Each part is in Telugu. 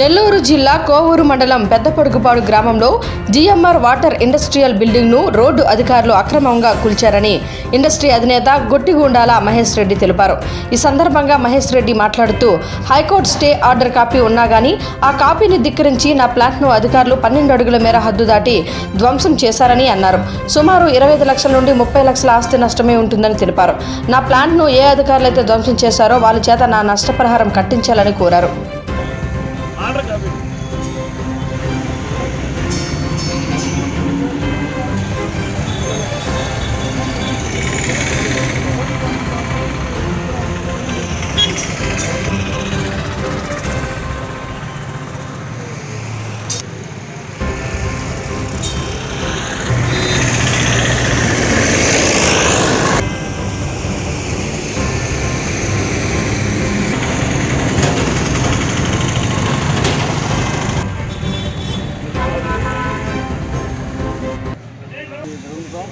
నెల్లూరు జిల్లా కోవూరు మండలం పెద్దపడుగుపాడు గ్రామంలో జిఎంఆర్ వాటర్ ఇండస్ట్రియల్ బిల్డింగ్ను రోడ్డు అధికారులు అక్రమంగా కూల్చారని ఇండస్ట్రీ అధినేత గొట్టిగూండాల మహేష్ రెడ్డి తెలిపారు. ఈ సందర్భంగా మహేష్ రెడ్డి మాట్లాడుతూ హైకోర్టు స్టే ఆర్డర్ కాపీ ఉన్నా గానీ ఆ కాపీని ధిక్కరించి నా ప్లాంట్ను అధికారులు పన్నెండు అడుగుల మేర హద్దు దాటి ధ్వంసం చేశారని అన్నారు. సుమారు ఇరవై ఐదు లక్షల నుండి ముప్పై లక్షల ఆస్తి నష్టమే ఉంటుందని తెలిపారు. నా ప్లాంట్ను ఏ అధికారులైతే ధ్వంసం చేశారో వాళ్ళ చేత నా నష్టపరిహారం కట్టించాలని కోరారు. ఆర్డర్ కాపీ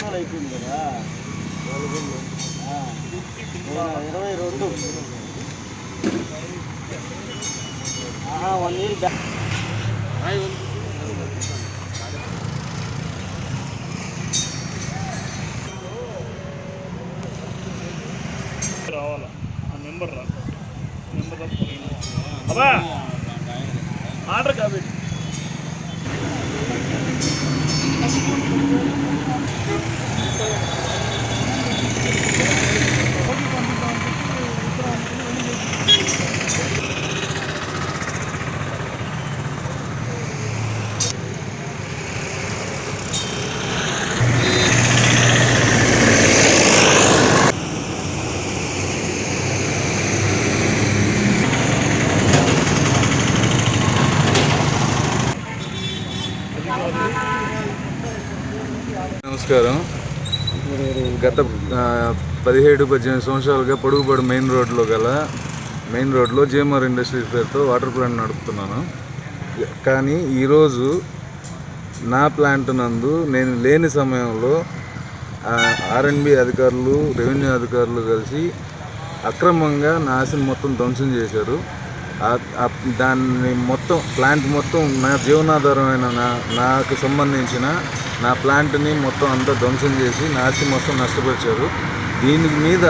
సంవత్సరాలు అయిపోయింది కదా ఆ, ఇరవై రెండు వన్ ఇయర్ బ్యాక్ రావాలా ఆ నెంబర్ రా నెంబర్ అబ్బా ఆర్డర్ కాపీ నమస్కారం. గత పదిహేడు పద్దెనిమిది సంవత్సరాలుగా పొడుగుపడి మెయిన్ రోడ్లో గల మెయిన్ రోడ్లో జేఎంఆర్ ఇండస్ట్రీస్ పేరుతో వాటర్ ప్లాంట్ నడుపుతున్నాను. కానీ ఈరోజు నా ప్లాంట్ నందు నేను లేని సమయంలో ఆర్ఎన్బి అధికారులు రెవెన్యూ అధికారులు కలిసి అక్రమంగా నా ఆస్తిని మొత్తం ధ్వంసం చేశారు. దాన్ని మొత్తం ప్లాంట్ మొత్తం నా జీవనాధారమైన నా నాకు సంబంధించిన నా ప్లాంట్ని మొత్తం అంతా ధ్వంసం చేసి నాసి మొత్తం నష్టపరిచారు. దీని మీద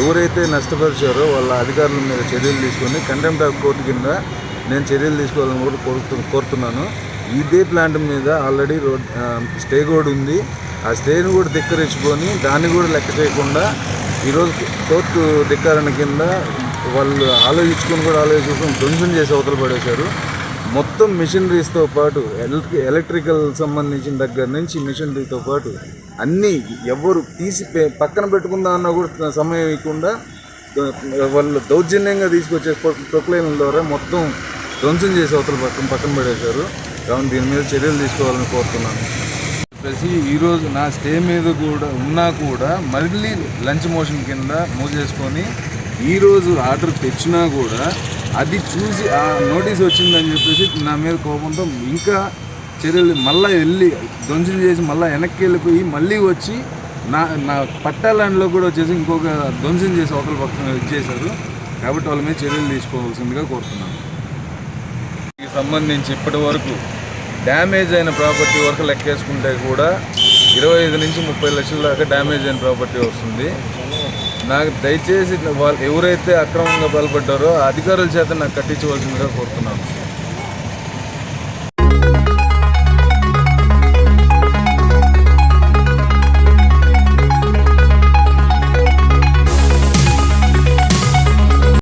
ఎవరైతే నష్టపరిచారో వాళ్ళ అధికారుల మీద చర్యలు తీసుకొని కంటెంప్ట్ ఆఫ్ కోర్టు కింద నేను చర్యలు తీసుకోవాలని కూడా కోరుతు కోరుతున్నాను. ఇదే ప్లాంట్ మీద ఆల్రెడీ రోడ్ స్టే కూడా ఉంది. ఆ స్టేని కూడా ధిక్కరించుకొని దాన్ని కూడా లెక్క చేయకుండా ఈరోజు కోర్టు ధిక్కారణ కింద వాళ్ళు ఆలోచించుకొని కూడా ఆలోచించుకుని ధ్వంసం చేసి అవతల పడేశారు. మొత్తం మిషనరీస్తో పాటు ఎలక్ట్రి ఎలక్ట్రికల్ సంబంధించిన దగ్గర నుంచి మిషనరీతో పాటు అన్నీ ఎవరు తీసి పక్కన పెట్టుకుందాం అన్నా కూడా సమయం ఇవ్వకుండా వాళ్ళు దౌర్జన్యంగా తీసుకొచ్చే ప్రొక్లైన్ల ద్వారా మొత్తం ధ్వంసం చేసి అవతల పక్కన పక్కన పడేశారు. కావున దీని మీద చర్యలు తీసుకోవాలని కోరుతున్నాను. చెప్పేసి ఈరోజు నా స్టే మీద కూడా ఉన్నా కూడా మళ్ళీ లంచ్ మోషన్ కింద మూవ్ చేసుకొని ఈరోజు ఆర్డర్ తెచ్చినా కూడా అది చూసి ఆ నోటీస్ వచ్చిందని చెప్పేసి నా మీద కోపంతో ఇంకా చర్యలు మళ్ళీ వెళ్ళి ధ్వంసం చేసి మళ్ళీ వెనక్కి వెళ్ళిపోయి మళ్ళీ వచ్చి నా నా పట్టా ల్యాండ్లో కూడా వచ్చేసి ఇంకొక ధ్వంసం చేసి అవతల పక్కన ఇచ్చేశారు. కాబట్టి వాళ్ళ మీద చర్యలు తీసుకోవాల్సిందిగా కోరుతున్నాను. దీనికి సంబంధించి ఇప్పటి వరకు డ్యామేజ్ అయిన ప్రాపర్టీ వరకు లెక్కేసుకుంటే కూడా ఇరవై ఐదు నుంచి ముప్పై లక్షల దాకా డ్యామేజ్ అయిన ప్రాపర్టీ వస్తుంది. నాకు దయచేసి వాళ్ళు ఎవరైతే అక్రమంగా పాల్పడ్డారో అధికారుల చేత నాకు కట్టించవలసిందిగా కోరుతున్నాను.